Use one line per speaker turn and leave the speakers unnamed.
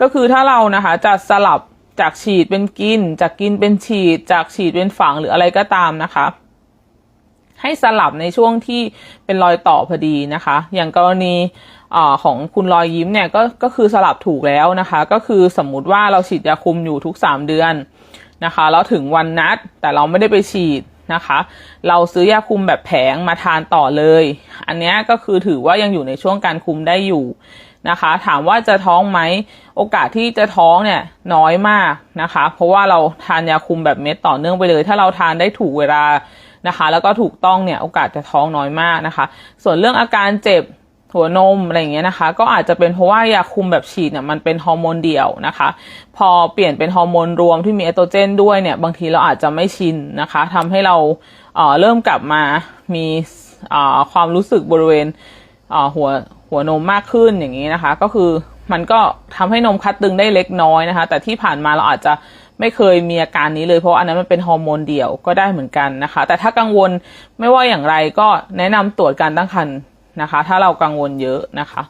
ก็คือถ้าเรานะคะจะสลับจากฉีดเป็นกิน จากกินเป็นฉีด จากฉีดเป็นฝังหรืออะไรก็ตามนะคะ ให้สลับในช่วงที่เป็นรอยต่อพอดีนะคะ อย่างกรณีอของคุณรอยยิ้มเนี่ยก็ก็คือสลับถูกแล้วนะคะ ก็คือสมมุติว่าเราฉีดยาคุมอยู่ทุก 3 เดือนนะคะแล้วถึงวันนัดแต่เราไม่ได้ไปฉีดนะคะ เราซื้อยาคุมแบบแผงมาทานต่อเลย อันนี้ก็คือถือว่ายังอยู่ในช่วงการคุมได้อยู่ นะคะ ถามว่าจะท้องไหมโอกาสที่จะท้องเนี่ยน้อยมากนะคะ เพราะว่าเราทานยาคุมแบบเม็ดต่อเนื่องไปเลย ถ้าเราทานได้ถูกเวลานะคะ แล้วก็ถูกต้องเนี่ยโอกาสจะท้องน้อยมากนะคะ ส่วนเรื่องอาการเจ็บหัวนมอะไรอย่างเงี้ยนะคะ ก็อาจจะเป็นเพราะว่ายาคุมแบบฉีดเนี่ยมันเป็นฮอร์โมนเดี่ยวนะคะ พอเปลี่ยนเป็นฮอร์โมนรวมที่มีเอสโตรเจนด้วยเนี่ยบางทีเราอาจจะไม่ชินนะคะทำให้เราเเริ่มกลับมามีความรู้สึกบริเวณหัว หัวนมมากขึ้นอย่างนี้นะคะ ก็คือมันก็ทำให้นมคัดตึงได้เล็กน้อยนะคะ แต่ที่ผ่านมาเราอาจจะไม่เคยมีอาการนี้เลยเพราะอันนั้นมันเป็นฮอร์โมนเดี่ยวก็ได้เหมือนกันนะคะ แต่ถ้ากังวลไม่ว่าอย่างไรก็แนะนำตรวจการตั้งครรภ์นะคะ ถ้าเรากังวลเยอะนะคะ